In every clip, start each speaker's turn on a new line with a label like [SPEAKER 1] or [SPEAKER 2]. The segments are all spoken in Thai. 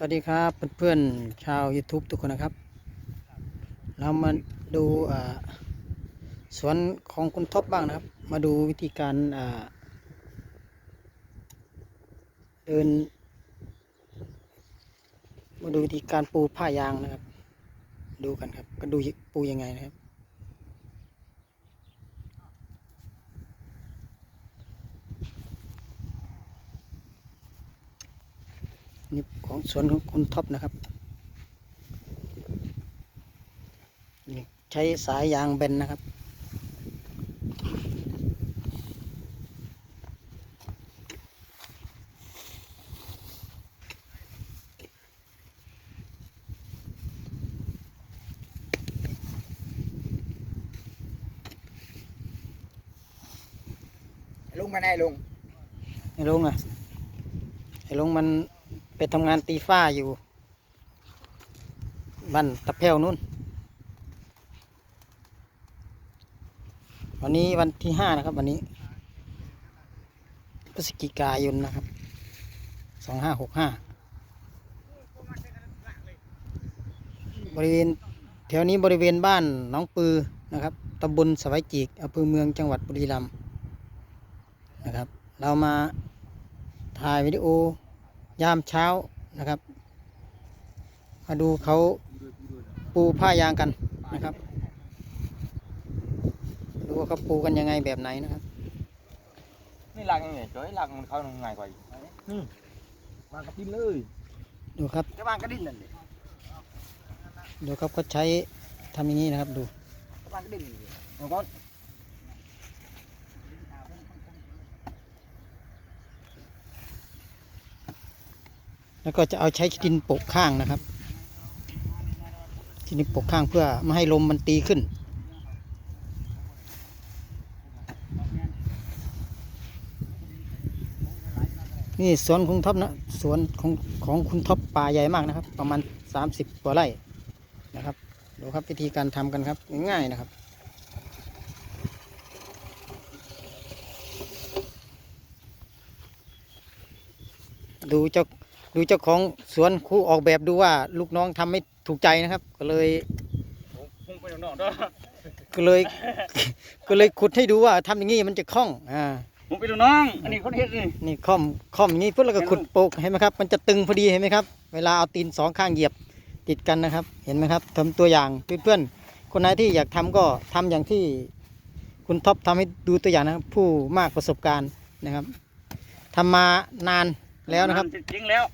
[SPEAKER 1] สวัสดีครับเพื่อนๆชาว YouTube ทุกคนนะครับ เรามาดูสวนของคุณท็อปบ้างนะครับ มาดูวิธีการเดิน มาดูวิธีการปูผ้ายางนะครับ ดูกันครับก็ดูปูยังไงนะครับ นี่ของสวนของคุณท็อปนะครับ นี่ใช้สายยางเบนนะครับ
[SPEAKER 2] ลุงมาไหนลุง
[SPEAKER 1] ไอ้ลุงอะไอ้ลุงมัน ไปทำงานตีฟ้าอยู่บ้านตะแพวนู่น วันนี้วันที่ห้านะครับ วันนี้พฤศจิกายนนะครับสองห้าหกห้าบริเวณแถวนี้บริเวณบ้านน้องปือนะครับตำบลสวายจีกอำเภอเมืองจังหวัดบุรีรัมย์นะครับ เรามาถ่ายวิดีโอ ยามเช้านะครับ มาดูเขาปูผ้ายางกันนะครับ ดูว่าเขาปูกันยังไงแบบไหนนะครับ
[SPEAKER 2] นี่ลังยังไงจ้อยลังมันเข้าง่ายกว่าอีกนี่วางกระดิ่งเลย
[SPEAKER 1] ดูครับ
[SPEAKER 2] จะวางกระดิ่งนั่นเลย
[SPEAKER 1] ดูครับเขาใช้ทำอย่างนี้นะครับดู
[SPEAKER 2] วางกระดิ่งเอาก่อน
[SPEAKER 1] แล้วก็จะเอาใช้ดินโปะข้างนะครับดินโปะข้างเพื่อไม่ให้ลมมันตีขึ้น นี่สวนของท็อปนะสวนของของคุณท็อปป่าใหญ่มากนะครับ ประมาณ 30กว่าไร่นะครับดูครับวิธีการทำกันครับง่ายๆนะครับดูเจ้า ดูเจ้าของสวนครูออกแบบดูว่าลูกน้องทำไม่ถูกใจนะครับ ก็เลย
[SPEAKER 2] พุ่งไปนอกๆด้วย
[SPEAKER 1] ก็เลย ก็เลยขุดให้ดูว่าทำอย่างนี้มันจะคล่องอ่า
[SPEAKER 2] ผมไปดูน้อง อันนี้คนเฮ็ดนี่
[SPEAKER 1] นี่คล่อมคล่อมอย่างนี้ปุ๊บแล้วก็ขุดโปกเห็นไหมครับ มันจะตึงพอดีเห็นไหมครับ เวลาเอาตีนสองข้างเหยียบติดกันนะครับ เห็นไหมครับทำตัวอย่างเพื่อนๆคนไหนที่อยากทำก็ทำอย่างที่คุณท็อปทำให้ดูตัวอย่างนะครับผู้มากประสบการณ์นะครับทำมานาน แล้วนะครับ
[SPEAKER 2] จริงแล้ว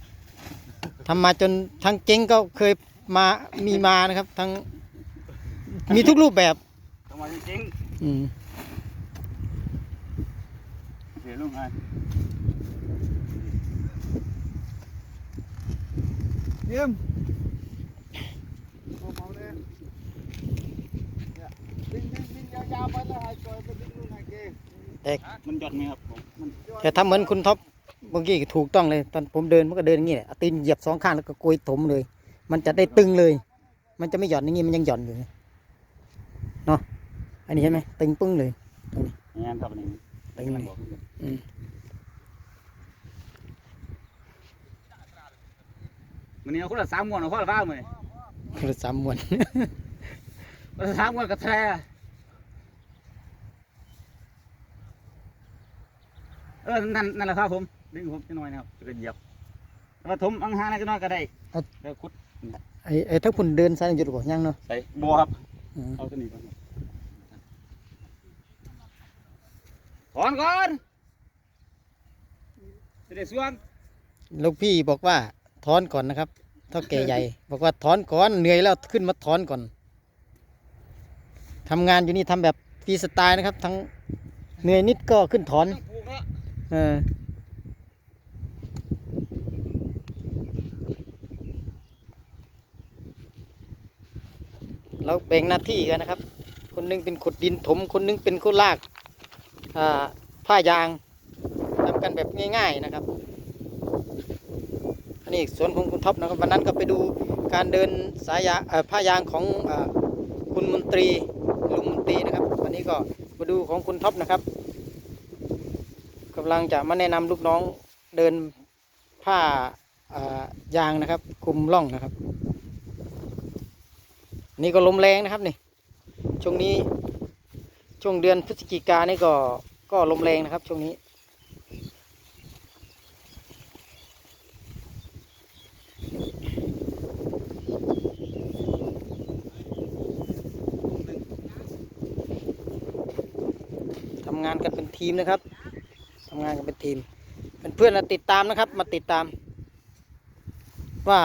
[SPEAKER 1] ทำมาจนทั้งเจ๊งก็เคยมามีมานะครับ ทั้งมีทุกรูปแบบ
[SPEAKER 2] ทำมาจริง
[SPEAKER 1] อืม
[SPEAKER 2] เดี๋ยวลุงไงเยี่ยมเอาเลยดิ้งดิ้งดิ้งยาวๆไปแล้วให้จอยไปดิ้งนู่นให้เก
[SPEAKER 1] แต่
[SPEAKER 2] มันหย่อนไหมครับผมมัน
[SPEAKER 1] แต่ทำเหมือนคุณท็อปเมื่อกี้ถูกต้องเลย ตอนผมเดินมันก็เดินอย่างนี้แหละเอาตีนเหยียบสองข้างแล้วก็โกยถมเลย มันจะได้ตึงเลย มันจะไม่หย่อนอย่างนี้มันยังหย่อนอยู่เนาะอันนี้ใช่ไหมตึงปึ้งเลย
[SPEAKER 2] งานครับอันนี้
[SPEAKER 1] ตึงเลยอืม
[SPEAKER 2] มันนี่เอาคนละสามมวนเอาคนละฟ้ามือ
[SPEAKER 1] คือสามมวน
[SPEAKER 2] คนละสามมวนกระแทรเออนั่นนั่นแหละครับผม ดึงผมจะหน่อยนะครับจะเหยียบแต่ว่าถมอังหานะก็น้อยก็ได้เดี๋ยวคุด
[SPEAKER 1] ไอ้ไอ้ถ้าคุณเดินซ้ายหยุดบ่ยังเนาะ
[SPEAKER 2] ใส่บัวครับ
[SPEAKER 1] อืม
[SPEAKER 2] เอาตัวนี้ก่อนถอนก่อนจะได้ส่วน
[SPEAKER 1] ลูกพี่บอกว่าถอนก่อนนะครับเท่าแก่ใหญ่ บอกว่าถอนก่อนเหนื่อยแล้วขึ้นมาถอนก่อนทำงานอยู่นี่ทำแบบฟรีสไตล์นะครับ ทั้งเหนื่อยนิดก็ขึ้นถอน
[SPEAKER 2] ต้องปลูกเนาะ
[SPEAKER 1] เออ เราแบ่งหน้าที่กันนะครับ คนหนึงเป็นขุดดินถม คนหนึงเป็นคนลากผ้ายางทำกันแบบง่าย ๆนะครับ อันนี้สวนของคุณท็อปนะครับวันนั้นก็ไปดูการเดินสายยางผ้ายางของอคุณมนตรีลุงมนตรีนะครับ วันนี้ก็มาดูของคุณท็อปนะครับกำลังจะมาแนะนำลูกน้องเดินผ้าอ่ายางนะครับ คุมร่องนะครับ นี่ก็ลมแรงนะครับนี่ช่วงนี้ช่วงเดือนพฤศจิกานี่ก็ก็ลมแรงนะครับช่วงนี้ ทำงานกันเป็นทีมนะครับทำงานกันเป็นทีม เพื่อนๆนะติดตามนะครับ มาติดตาม ว่า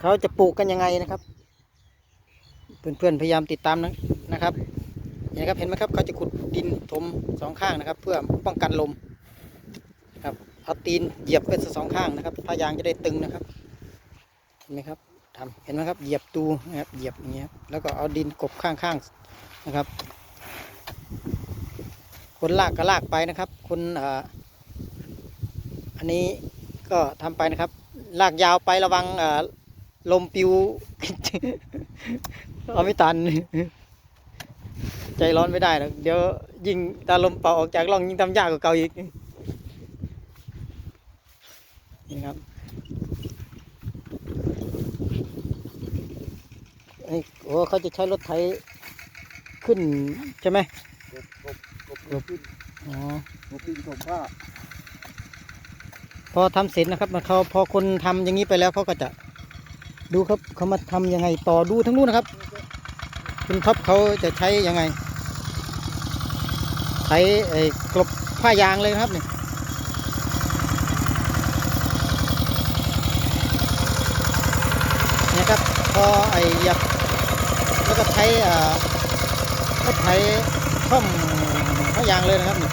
[SPEAKER 1] เขาจะปลูกกันยังไงนะครับ เพื่อนๆพยายามติดตามนะนะครับเห็นไหมครับเห็นไหมครับเขาจะขุดดินถมสองข้างนะครับ เพื่อป้องกันลมครับเอาตีนเหยียบเป็นสองข้างนะครับผ้ายางจะได้ตึงนะครับเห็นไหมครับทำเห็นไหมครับเหยียบตูนะครับเหยียบอย่างเงี้ยครับแล้วก็เอาดินกบข้างๆนะครับ คนลากก็ลากไปนะครับ คนอ่าอันนี้ก็ทำไปนะครับ ลากยาวไประวังอ่าลมปิว เอาไม่ตัน ใจร้อนไม่ได้หรอกเดี๋ยวยิงตาลมเป่าออกจากร่องยิงทำยากกว่าเก่าอีกนี่ครับไอ้โอ้เขาจะใช้รถไถขึ้นใช่ไหม
[SPEAKER 2] กบกบกบขึ้น
[SPEAKER 1] อ๋อ
[SPEAKER 2] กบขึ้นกบผ้า
[SPEAKER 1] พอทำเสร็จนะครับมันเขาพอคนทำอย่างนี้ไปแล้วเขาก็จะ ดูครับเขามาทำยังไงต่อดูทั้งนู้นนะครับ คุณท็อปเขาจะใช้ยังไง ใช้ไอ้กลบผ้ายางเลยครับนี่เนี่ยครับพอไอ้หยับแล้วก็ใช้อ่าก็ใช้ช่อมผ้ายางเลยนะครับนี่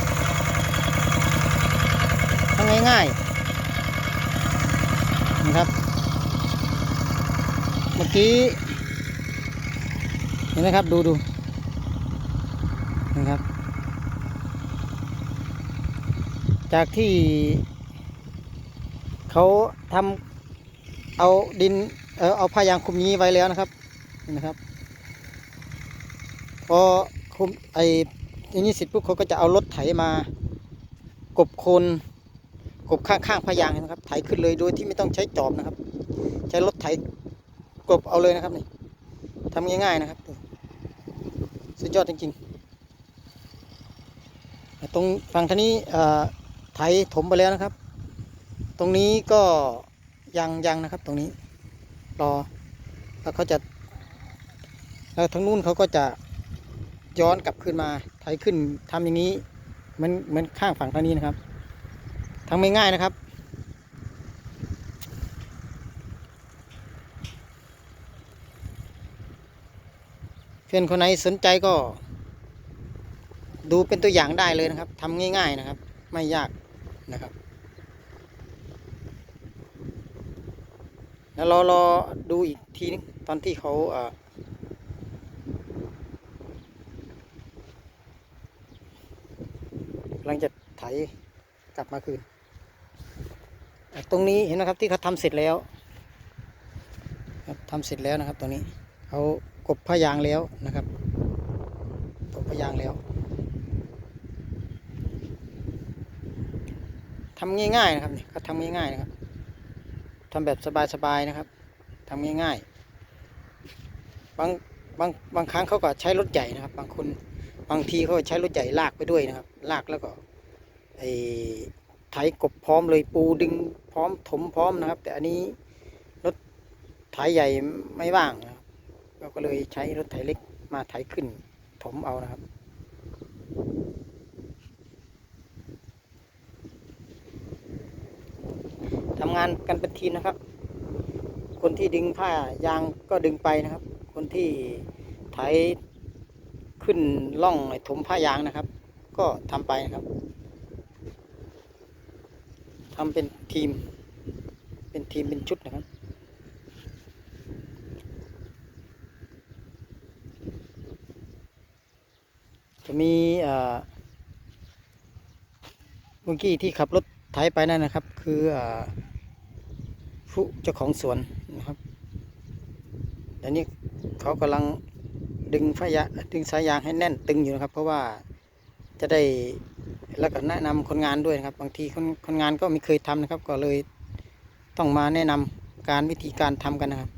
[SPEAKER 1] ทำง่ายๆนะครับ กี้เห็นไหมครับ ดูดูนะครับ จากที่เขาทำเอาดินเออเอาผ้ายางคุมนี้ไว้แล้วนะครับนี่นะครับ พอคุมไอ้อย่นี้เสร็จปุ๊บเขาก็จะเอารถไถมากบโคนกบข้างๆพยางนะครับ ไถขึ้นเลยโดยที่ไม่ต้องใช้จอบนะครับ ใช้รถไถ กบเอาเลยนะครับนี่ทำง่ายๆนะครับสุดยอดจริงๆ ตรงฝั่งท่านี้ไถถมไปแล้วนะครับ ตรงนี้ก็ยังยังนะครับตรงนี้รอแล้วเขาจะแล้วทางนู้นเขาก็จะย้อนกลับขึ้นมาไถขึ้นทำอย่างนี้เหมือนเหมือนข้างฝั่งทางนี้นะครับทำง่ายๆนะครับ พื่อนคนไหนสนใจก็ ดูเป็นตัวอย่างได้เลยนะครับทำง่าย ๆนะครับ ไม่ยากนะครับ แล้วรอรอดูอีกทีนึงตอนที่เขาเออกำลังจะไถกลับมาคืน ตรงนี้เห็นไหมครับที่เขาทำเสร็จแล้วทำเสร็จแล้วนะครับตรงนี้เขา บผ้ายางแล้วนะครับกบผ้ายางแล้วทำง่ายๆนะครับนี่เขาทำง่ายๆนะครับทำแบบสบายๆนะครับทำง่ายๆบางบางบางครั้งเขาก็ใช้รถใหญ่นะครับ บางคนบางทีเขาใช้รถใหญ่ลากไปด้วยนะครับ ลากแล้วก็ไอ้ไถกบพร้อมเลยปูดึงพร้อมถมพร้อมนะครับ แต่อันนี้รถไถใหญ่ไม่ว่างนะ เราก็เลยใช้รถไถเล็กมาไถขึ้นถมเอานะครับ ทำงานกันเป็นทีมนะครับ คนที่ดึงผ้ายางก็ดึงไปนะครับ คนที่ไถขึ้นล่องไอ้ถมผ้ายางนะครับ ก็ทำไปนะครับทำเป็นทีม เป็นทีมเป็นชุดนะครับ จะมีเมื่อกี้ที่ขับรถไถไปนั่นนะครับ คือผู้เจ้าของสวนนะครับต่นี้เขากำลังดึงพยะดึงสายยางให้แน่นตึงอยู่นะครับ เพราะว่าจะได้แล้วก็แนะนำคนงานด้วยนะครับ บางทีคนคนงานก็ไม่เคยทำนะครับ ก็เลยต้องมาแนะนำการวิธีการทำกันนะครับ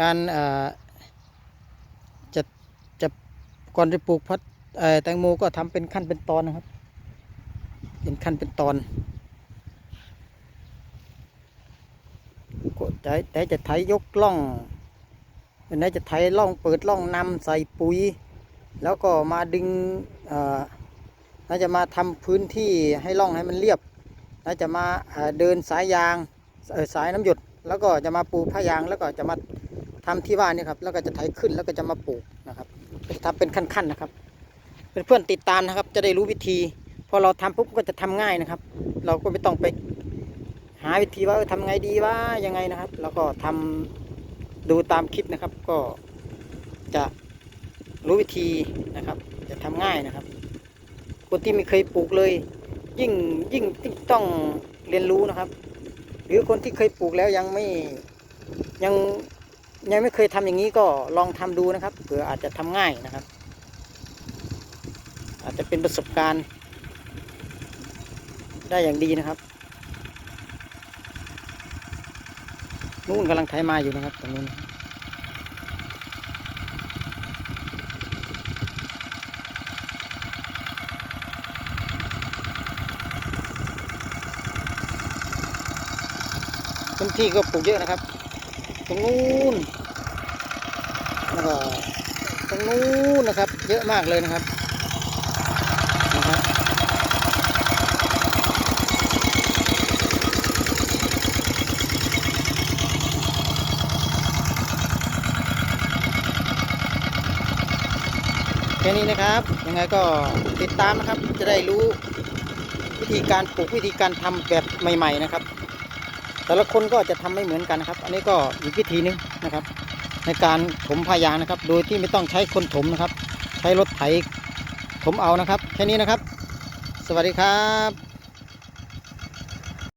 [SPEAKER 1] การจะจะก่อนจะปลูกพัดแตงโมก็ทำเป็นขั้นเป็นตอนนะครับ เป็นขั้นเป็นตอนก็แต่แต่จะไถยกล่องเป็นไหนจะไถล่องเปิดล่องนำใส่ปุ๋ย แล้วก็มาดึงเอ่อแล้วจะมาทำพื้นที่ให้ล่องให้มันเรียบแล้วจะมาเดินสายยางสายน้ำหยดแล้วก็จะมาปูผ้ายางแล้วก็จะมา ทำที่บ้านนี่ครับ แล้วก็จะไถขึ้นแล้วก็จะมาปลูกนะครับจะทำเป็นขั้นๆนะครับเพื่อนๆติดตามนะครับ จะได้รู้วิธีพอเราทำปุ๊บก็จะทำง่ายนะครับ เราก็ไม่ต้องไปหาวิธีว่าเออทำไงดีว่ายังไงนะครับ แล้วก็ทำดูตามคลิปนะครับ ก็จะรู้วิธีนะครับ จะทำง่ายนะครับ คนที่ไม่เคยปลูกเลย ยิ่งยิ่งต้องเรียนรู้นะครับ หรือคนที่เคยปลูกแล้วยังไม่ยัง ยังไม่เคยทำอย่างนี้ก็ลองทำดูนะครับ เผื่ออาจจะทำง่ายนะครับ อาจจะเป็นประสบการณ์ ได้อย่างดีนะครับ นู่นกำลังไถมาอยู่นะครับตรงนู้นพื้นที่ก็ปลูกเยอะนะครับตรงนู้น แล้วก็ตรงนู้นนะครับ เยอะมากเลยนะครับนะครับแค่นี้นะครับ ยังไงก็ติดตามนะครับ จะได้รู้วิธีการปลูกวิธีการทำแบบใหม่ ๆ นะครับ แต่ละคนก็จะทำไม่เหมือนกันนะครับ อันนี้ก็อีกวิธีหนึงนะครับ ในการถมพายางนะครับ โดยที่ไม่ต้องใช้คนถมนะครับ ใช้รถไถถมเอานะครับ แค่นี้นะครับ สวัสดีครับ